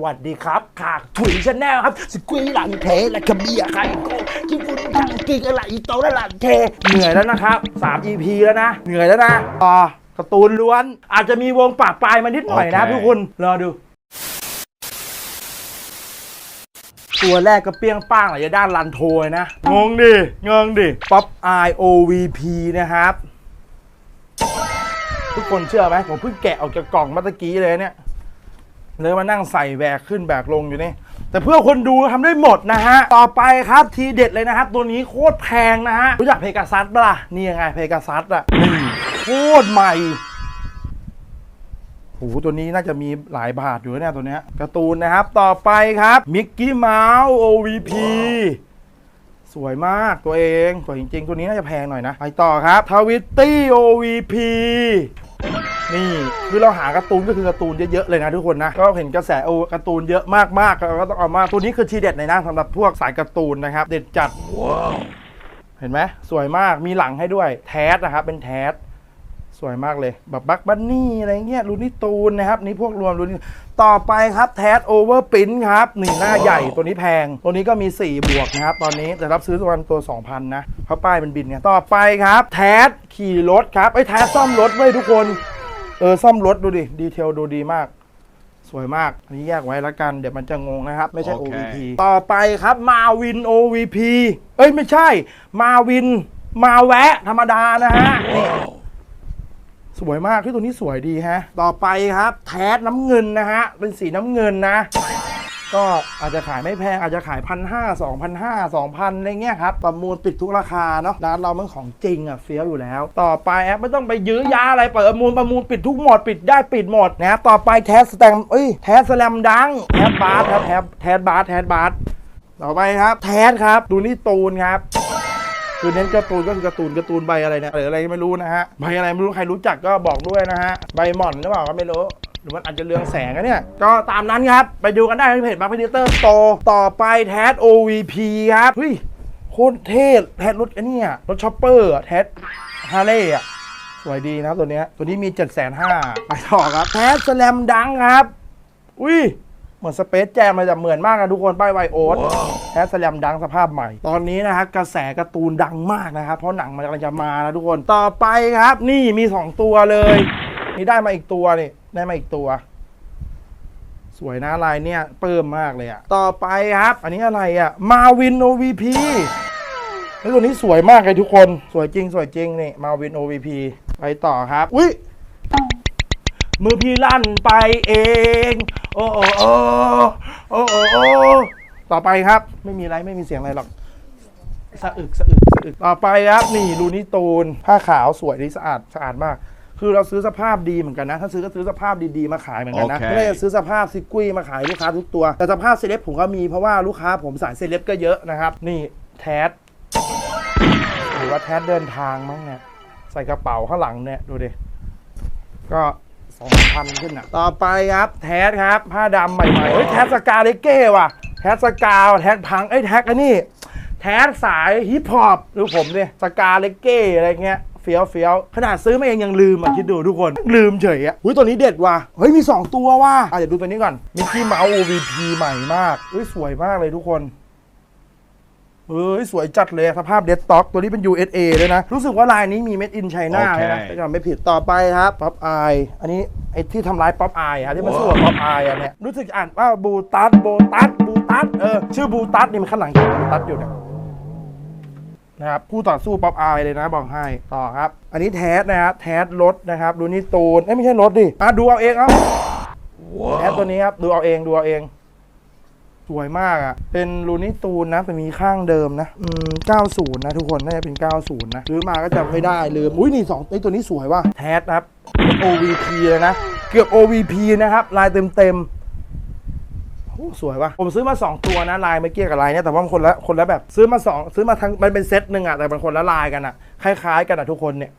สวัสดีครับขากถุยชาแนลครับสกุยหลังเทและกระเบียร์ไข่โก้กินฝุ่นทางกินอะไรอีโตและหลังเท เหนื่อยแล้วนะครับ3 EP แล้วนะ เหนื่อยแล้วนะต่อการ์ตูนล้วน อาจจะมีวงปากปลายมานิดหน่อยนะโอเคทุกคนรอดูตัวแรกก็เปี้ยงป้างหลายด้านลันโทยนะ งงดิ งงดิ ป๊อป I O V P นะครับ ทุกคนเชื่อไหมผมเพิ่งแกะออกจากกล่องเมื่อตะกี้เลยเนี่ย เลยมานั่งใส่แบกขึ้นแบกลงอยู่นี่ แต่เพื่อคนดูทำได้หมดนะฮะ ต่อไปครับทีเด็ดเลยนะครับ ตัวนี้โคตรแพงนะฮะ รู้จักเพกาซัสปะล่ะ นี่ยังไงเพกาซัสอะโคตรใหม่โหตัวนี้น่าจะมีหลายบาทอยู่เนี่ยตัวเนี้ยการ์ตูนนะครับ ต่อไปครับมิกกี้เมาส์ OVP สวยมากตัวเองสวยจริง ๆ ตัวนี้น่าจะแพงหน่อยนะ ไปต่อครับทวิตตี้ OVP นี่คือเราหาการ์ตูนก็คือการ์ตูนเยอะๆเลยนะทุกคนนะก็เห็นกระแสโอการ์ตูนเยอะมากๆเราก็ต้องเอามาตัวนี้คือทีเด็ดเลยนะสำหรับพวกสายการ์ตูนนะครับ เด็ดจัดเห็นไหมสวยมากมีหลังให้ด้วยแทสนะครับเป็นแทส สวยมากเลยแบบบักบันนี่อะไรเงี้ยลูนี่ตูนนะครับนี่พวกรวมลูนี่ต่อไปครับแทสโอเวอร์ปิ้นครับนี่หน้าใหญ่ตัวนี้แพง ตัวนี้ก็มี 4 บวกนะครับ ตอนนี้แต่รับซื้อตัวตัว 2,000 นะเพราะป้ายมันบินไงต่อไปครับ แทสขี่รถครับไอ้ยแทสซ่อมรถไว้ยทุกคน เออ ซ่อมรถดูดิ ดีเทลดูดีมากสวยมาก อันนี้แยกไว้แล้วกัน เดี๋ยวมันจะงงนะครับ ไม่ใช่โอเค OVP ต่อไปครับมาวิน OVP เอ้ย ไม่ใช่ มาวิน มาแวะธรรมดานะฮะนี่ สวยมากที่ตัวนี้สวยดีฮะ ต่อไปครับ แทสน้ำเงินนะฮะ เป็นสีน้ำเงินนะ ก็อาจจะขายไม่แพง อาจจะขายพันห้าสองพันห้าสองพันอะไรเงี้ยครับ ประมูลปิดทุกราคาเนาะ ร้านเรามันของจริงอะเฟี้ยวอยู่แล้ว ต่อไปแอปไม่ต้องไปยื้อยาอะไรเปิดประมูลประมูลปิดทุกหมดปิดได้ปิดหมดนะต่อไปแทสสแตมเอ้ยแทสสแลมดังแทสบาร์แทสแทสบาร์แทสบาร์ต่อไปครับ แทสครับ ดูนี่ตูนครับ คือเน้นการ์ตูนก็คือการ์ตูนการ์ตูนใบอะไรเนี่ยหรืออะไรก็ไม่รู้นะฮะใบอะไรไม่รู้ใครรู้จักก็บอกด้วยนะฮะใบหม่อนหรือเปล่าก็ไม่รู้หรือมันอาจจะเรืองแสงอะเนี่ย ก็ตามนั้นครับ ไปดูกันได้ที่เพจมาร์คพิเตอร์โตต่อไปแทส OVP ครับเฮ้ยโคตรเท่แทสรถอันเนี้ยรถช็อปเปอร์แทสฮาร์เลย์อะสวยดีนะตัวเนี้ยตัวนี้มี7 5 0 0 0ไปต่อครับแทสสแลมดังครับ อุ้ย เหมือนสเปซแจมเลยแต่เหมือนมากนะทุกคนป้ายไวโอ๊ตแทสแลมดังสภาพใหม่ ตอนนี้นะครับกระแสการ์ตูนดังมากนะครับ เพราะหนังมันกำลังจะมาแล้วทุกคนต่อไปครับ นี่มี 2 ตัวเลย นี่ได้มาอีกตัวนี่ได้มาอีกตัว สวยนะลายเนี่ยเปิ่มมากเลยอะต่อไปครับ อันนี้อะไรอะมาวิน OVP เฮ้ยตัวนี้สวยมากเลยทุกคนสวยจริง สวยจริงนี่มาวิน OVP ไปต่อครับอุ้ยมือพี่ลั่นไปเอง โอ้โอ้โอ้โอ้โอ้โอ้ต่อไปครับ ไม่มีอะไรไม่มีเสียงอะไรหรอกสะอึกสะอึกสะอึกต่อไปครับนี่ลูนิตูนผ้าขาวสวยดีสะอาดสะอาดมาก คือเราซื้อสภาพดีเหมือนกันนะ ถ้าซื้อก็ซื้อสภาพดีๆมาขายเหมือนกันนะโอเคไม่ได้ซื้อสภาพซิกุ้ยมาขายลูกค้าทุกตัว แต่สภาพเซเลบผมก็มีเพราะว่าลูกค้าผมสายเซเลบก็เยอะนะครับ นี่แทสหรือว่าแทสเดินทางมั้งเนี่ยใส่กระเป๋าข้างหลังเนี่ยดูดิก็ สองพันขึ้นอะ ต่อไปครับแทสครับ ผ้าดำใหม่ๆเฮ้ยแทสสกาเลเก้ว่ะ แทสสกาแทสพังไอ้ยแท็กอันนี้ แทสสายฮิปฮอปดูผมดิสกาเลเก้อะไรเงี้ยเฟี้ยวเฟี้ยวขนาดซื้อมาเองยังลืมอะคิดดูทุกคนลืมเฉยอะอุ้ยตัวนี้เด็ดว่ะเฮ้ยมี 2 ตัวว่ะอะเดี๋ยวดูตัวนี้ก่อนมิกกี้เมาส์ OVP ใหม่มากอุ้ยสวยมากเลยทุกคน เฮ้ย สวยจัดเลยสภาพเดดต็อก ตัวนี้เป็น USA ด้วยนะ รู้สึกว่าลายนี้มี Made in China โอเคเลยนะถ้าจำไม่ผิดต่อไปครับป๊อปอายอันนี้ไอ้ที่ทำร้ายป๊อปอายอะที่มันสู้กับป๊อปอายอะเนี่ยรู้สึกอ่านว่าบูตัสโบตัสบูตัสเออชื่อบูตัสนี่มันข้างหลังเขียนบูตัสอยู่เนี่ยนะครับคู่ต่อสู้ป๊อปอายเลยนะบอกให้ต่อครับ อันนี้แทสนะครับแทสรถนะครับดูนี่ตูนเอ้ยไม่ใช่รถดิอะดูเอาเองเอาแทสตัวนี้ครับดูเอาเองดูเอาเอง สวยมากอะ่ะ เป็นลูนี่ตูนนะแต่มีข้างเดิมนะ อืม90 นะทุกคนน่าจะเป็น 90 นะซื้อมาก็จำไม่ได้ลืม อุ้ยนี่สองไอตัวนี้สวยว่ะแทสครับ OVP เลยนะ เกือบ OVP นะครับ ลายเต็มเต็มสวยว่ะ ผมซื้อมา 2 ตัวนะลายไม่เกี่ยวกับลายเนี่ยแต่ว่ามันคนละคนละแบบซื้อมา 2 ซื้อมาทั้งมันเป็นเซตหนึ่งอะแต่มันคนละลายกันอะคล้ายๆ กันอะทุกคนเนี่ย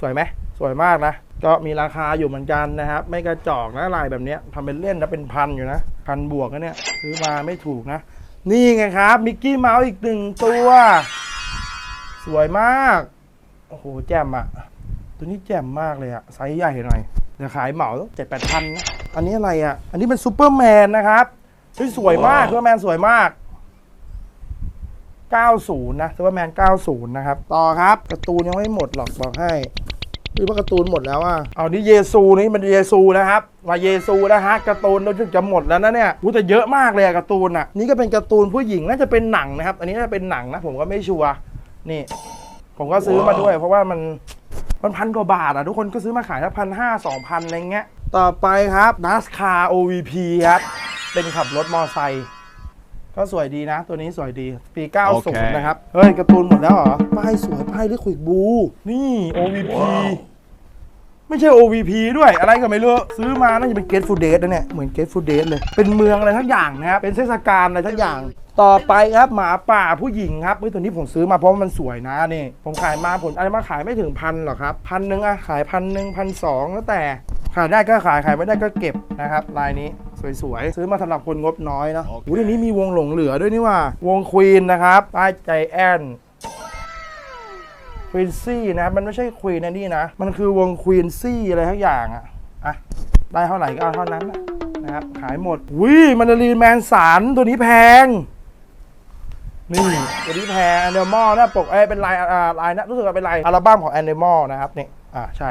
สวยไหมสวยมากนะ ก็มีราคาอยู่เหมือนกันนะครับ ไม่กระจอกนะลายแบบนี้ทำเป็นเล่นนะเป็นพันอยู่นะ พันบวกนะเนี่ยซื้อมาไม่ถูกนะ นี่ไงครับ มิกกี้เมาส์อีกหนึ่งตัว สวยมาก โอ้โห แจ่มอะตัวนี้แจ่มมากเลยอะไซส์ใหญ่หน่อยเดี๋ยวขายเหมาเจ็ดแปดพันนะอันนี้อะไรอะอันนี้เป็นซูเปอร์แมนนะครับเฮ้ยสวยมากซูเปอร์แมนสวยมาก90 นะซูเปอร์แมน 90 นะครับ ต่อครับการ์ตูนยังไม่หมดหรอกบอกให้ หรือว่าการ์ตูนหมดแล้วอะเอานี่เยซูนี่มันเยซูนะครับมาเยซูนะฮะการ์ตูนเราจะหมดแล้วนะเนี่ยอู้แต่เยอะมากเลยอะการ์ตูนอะนี่ก็เป็นการ์ตูนผู้หญิงน่าจะเป็นหนังนะครับ อันนี้น่าจะเป็นหนังนะผมก็ไม่ชัวร์นี่ ผมก็ซื้อมาด้วย เพราะว่ามันมันพันกว่าบาทอะทุกคนก็ซื้อมาขายถ้าพันห้าสองพันอะไรเงี้ยต่อไปครับ NASCAR OVP ครับเป็นขับรถมอไซค์ ก็สวยดีนะ ตัวนี้สวยดีปีโอเค90 นะครับ เฮ้ยการ์ตูนหมดแล้วเหรอ ป้ายสวย ป้ายลิควิกบู นี่ OVP ไม่ใช่ OVP ด้วยอะไรก็ไม่รู้ ซื้อมาน่าจะเป็น Get Food Date นะเนี่ย เหมือน Get Food Date เลย เป็นเมืองอะไรทั้งอย่างนะครับ เป็นเทศกาลอะไรทั้งอย่าง ต่อไปครับหมาป่าผู้หญิงครับเฮ้ยตัวนี้ผมซื้อมาเพราะว่ามันสวยนะนี่ ผมขายมาผมอะไรมาขายไม่ถึงพันหรอกครับพันหนึ่งอะขายพันหนึ่งพันสองแล้วแต่ขายได้ก็ขายขายไม่ได้ก็เก็บนะครับลายนี้ สวยๆ ซื้อมาสำหรับคนงบน้อยเนาะโอเคอู้เดี๋ยวนี้มีวงหลงเหลือด้วยนี่ว่าวงควีนนะครับป้ายใจแอนควีนซี่นะครับมันไม่ใช่ควีนนะนี่นะ มันคือวงควีนซี่อะไรทั้งอย่างอะอะ ได้เท่าไหร่ก็เอาเท่านั้นนะนะครับ ขายหมดวิมันดารีนแมนสันตัวนี้แพง นี่ตัวนี้แพง a อ i มอลหน้าปกเอ้ยเป็นลายอ่าลายนะรู้สึกว่าเป็นลายอัลบั้มของ a อ i มอลนะครับนี่อ่าใช่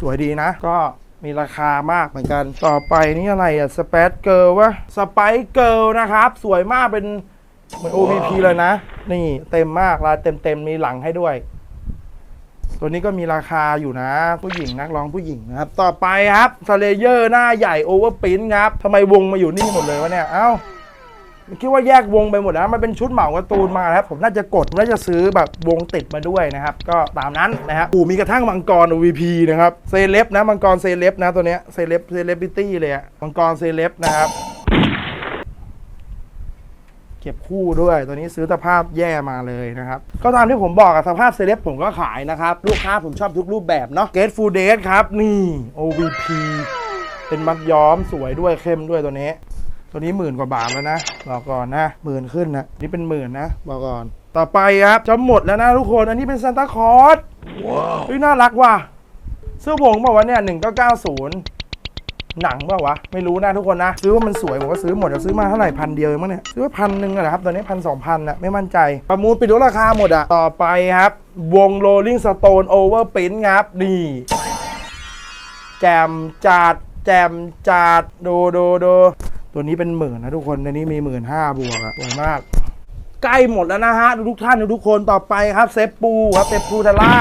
สวยดีนะ ก็ มีราคามากเหมือนกัน ต่อไปนี่อะไรอะสเปซเกิลวะสไปเกิลนะครับ สวยมากเป็นเหมือน OVP เลยนะ นี่เต็มมากลายเต็มเต็มๆมีหลังให้ด้วย ตัวนี้ก็มีราคาอยู่นะ ผู้หญิงนักร้องผู้หญิงนะครับ ต่อไปครับสเลเยอร์หน้าใหญ่โอเวอร์ปิ้นครับทำไมวงมาอยู่นี่หมดเลยวะเนี่ย เอ้า คิดว่าแยกวงไปหมดแล้วมันเป็นชุดเหมาการ์ตูนมานะครับผมน่าจะกดน่าจะซื้อแบบวงติดมาด้วยนะครับ ก็ตามนั้นนะครับอูมีกระทั่งมังกร OVP นะครับเซเลบนะมังกรเซเลบนะตัวเนี้ยเซเลบเซเลบิตี้เลยอะมังกรเซเลบนะครับเก็บคู่ด้วยตัวนี้ซื้อสภาพแย่มาเลยนะครับ ก็ตามที่ผมบอกอะสภาพเซเลบผมก็ขายนะครับ ลูกค้าผมชอบทุกรูปแบบเนาะเกตฟูเดสครับ นี่ OVP เป็นมัดย้อมสวยด้วยเข้มด้วยตัวนี้ ตัวนี้หมื่นกว่าบาทแล้วนะบอกก่อนนะหมื่นขึ้นนะนี่เป็นหมื่นนะบอกก่อน ต่อไปครับจะหมดแล้วนะทุกคนอันนี้เป็นซานตาคลอสเฮ้ยน่ารักว่ะเสื้อผงบอกว่าวะเนี่ยหนึ่งก็เก้าศูนย์หนังเปล่าวะไม่รู้นะทุกคนนะ ซื้อว่ามันสวยผมก็ซื้อหมดจะซื้อมาเท่าไหร่พันเดียวเองมั้งเนี่ยซื้อว่าพันหนึ่งอะนะครับตอนนี้พันสองพันนะไม่มั่นใจ ประมูลปิดลดราคาหมดอะต่อไปครับ วง Rolling Stone Overprint ครับนี่แจมจัดแจมจัดดูดูดู ตัวนี้เป็นหมื่นนะทุกคนในนี้มีหมื่นห้าบวกอะสวยมาก ใกล้หมดแล้วนะฮะทุกท่านทุกคนต่อไปครับเซฟปูครับเซฟปูทาร่า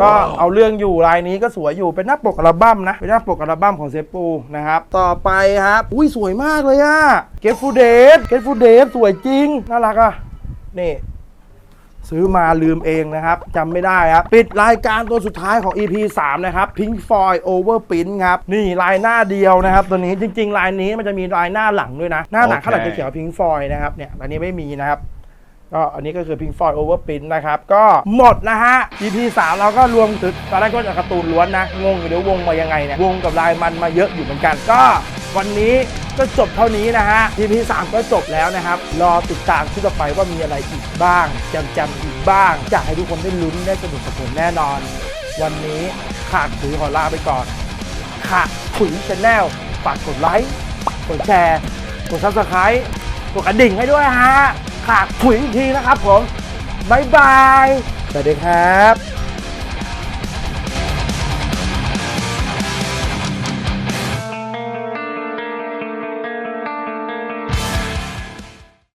ก็เอาเรื่องอยู่รายนี้ก็สวยอยู่เป็นหน้าปกอัลบั้มนะเป็นหน้าปกอัลบั้มของเซฟปูนะครับ ต่อไปครับ อุ้ยสวยมากเลยอะเกตฟูเดฟเกตฟูเดฟสวยจริง น่ารักอะนี่ ซื้อมาลืมเองนะครับจำไม่ได้ครับ ปิดรายการตัวสุดท้ายของ EP 3 นะครับ Pink Floyd Overprint ครับ นี่ลายหน้าเดียวนะครับ ตัวนี้จริง ๆ ลายนี้มันจะมีลายหน้าหลังด้วยนะ หน้าหลังโอเคข้างหลังจะเขียนว่า Pink Floyd นะครับเนี่ยอันนี้ไม่มีนะครับก็อันนี้ก็คือ Pink Floyd Overprint นะครับ ก็หมดนะฮะ EP 3 เราก็รวมถึงตอนแรกก็จะการ์ตูนล้วนนะ งงอยู่เดี๋ยววงมายังไงเนี่ยวงกับลายมันมาเยอะอยู่เหมือนกัน ก็วันนี้ ก็จบเท่านี้นะฮะ EP 3ก็จบแล้วนะครับ รอติดตามที่ต่อไปว่ามีอะไรอีกบ้างจำจำอีกบ้างจะให้ทุกคนได้ลุ้นได้สนุกกับผมแน่นอน วันนี้ขาดคุยขอลาไปก่อนขาดคุยชแนลฝากกดไลค์กดแชร์กดซับสไครต์กดกระดิ่งให้ด้วยฮะขาดถุยอีกทีนะครับผมบ๊ายบายสวัสดีครับ